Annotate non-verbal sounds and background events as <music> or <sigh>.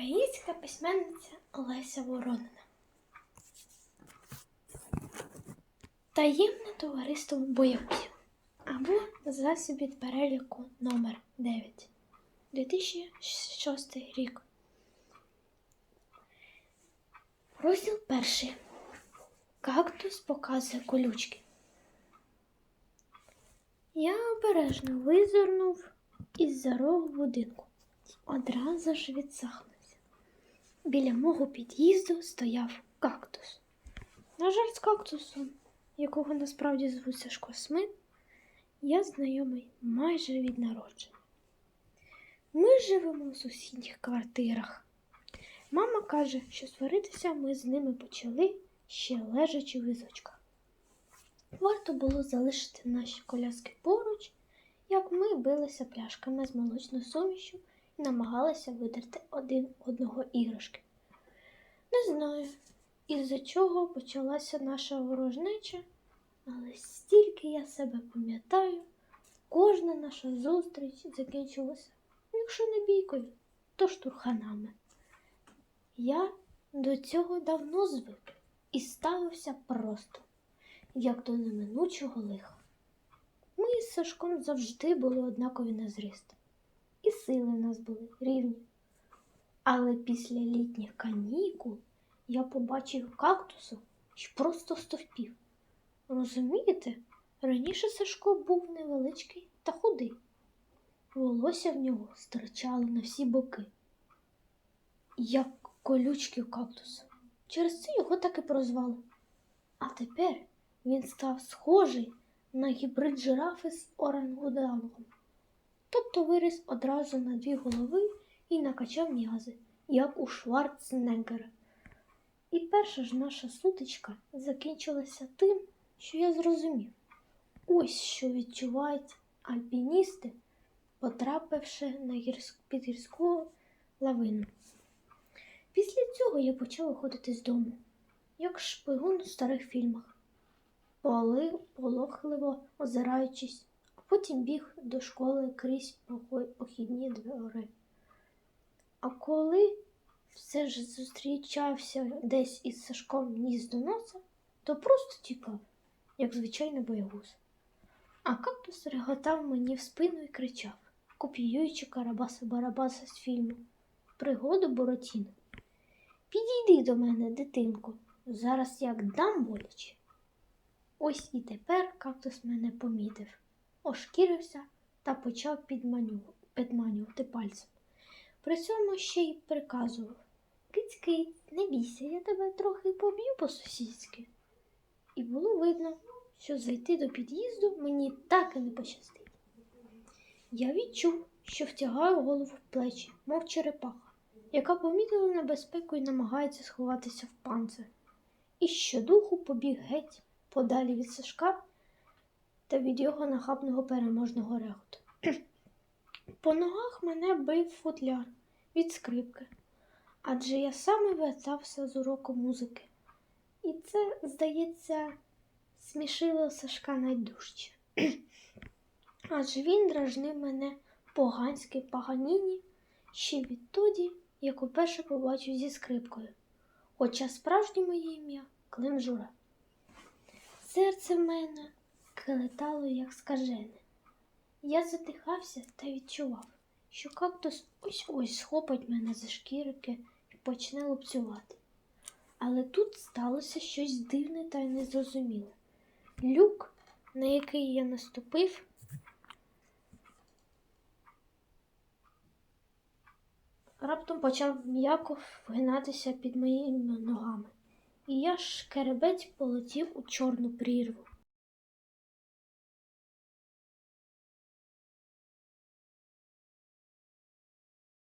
Українська письменниця Олеся Воронина. Таємне товариство боягузів або засіб від переліку номер 9 2006 рік. Розділ перший. Кактус показує колючки. Я обережно визирнув із-за рогу будинку. Одразу ж відсахнувся. Біля мого під'їзду стояв кактус. На жаль, з кактусом, якого насправді звуть Сашко Смит, я знайомий майже від народження. Ми живемо у сусідніх квартирах. Мама каже, що сваритися ми з ними почали ще лежачи в візочках. Варто було залишити наші коляски поруч, як ми билися пляшками з молочною сумішю намагалися видерти один одного іграшки. Не знаю, із-за чого почалася наша ворожнеча, але стільки я себе пам'ятаю, кожна наша зустріч закінчилася, якщо не бійкою, то штурханами. Я до цього давно звик і ставився просто, як до неминучого лиха. Ми із Сашком завжди були однакові на зріст, і сили в нас були рівні. Але після літніх канікул я побачив кактусу і просто стовпів. Розумієте, раніше Сашко був невеличкий та худий. Волосся в нього стирчало на всі боки, як колючки кактуса. Через це його так і прозвали. А тепер він став схожий на гібрид жирафи з орангутангом. Тобто виріс одразу на дві голови і накачав м'язи, як у Шварценеггера. І перша ж наша сутичка закінчилася тим, що я зрозумів. Ось що відчувають альпіністи, потрапивши на гірськ... під гірську лавину. Після цього я почав виходити з дому, як шпигун у старих фільмах, полохливо озираючись, потім біг до школи крізь похідні двори. А коли все ж зустрічався десь із Сашком ніс до носа, то просто тікав, як звичайний боягуз. А кактус реготав мені в спину і кричав, копіюючи Карабаса Барабаса з фільму Пригоду Буратіно. Підійди до мене, дитинко, зараз як дам боляче. Ось і тепер кактус мене помітив, ошкірився та почав підманювати пальцем. При цьому ще й приказував Киць-киць, не бійся, я тебе трохи поб'ю по-сусідськи. І було видно, що зайти до під'їзду мені так і не пощастить. Я відчув, що втягаю голову в плечі, мов черепаха, яка помітила небезпеку і намагається сховатися в панцир. І щодуху побіг геть подалі від Сашка та від його нахабного переможного реготу. <clears throat> По ногах мене бив футляр від скрипки, адже я саме вертався з уроку музики. І це, здається, смішило Сашка найдужче. <clears throat> Адже він дражнив мене поганське паганіні ще відтоді, як уперше побачив зі скрипкою, хоча справжнє моє ім'я Клим Жура. Серце в мене килетало, як скажене. Я затихався та відчував, що кактус ось-ось схопить мене за шкірки і почне лупцювати. Але тут сталося щось дивне та незрозуміле. Люк, на який я наступив, раптом почав м'яко вгинатися під моїми ногами, і я шкеребець полетів у чорну прірву.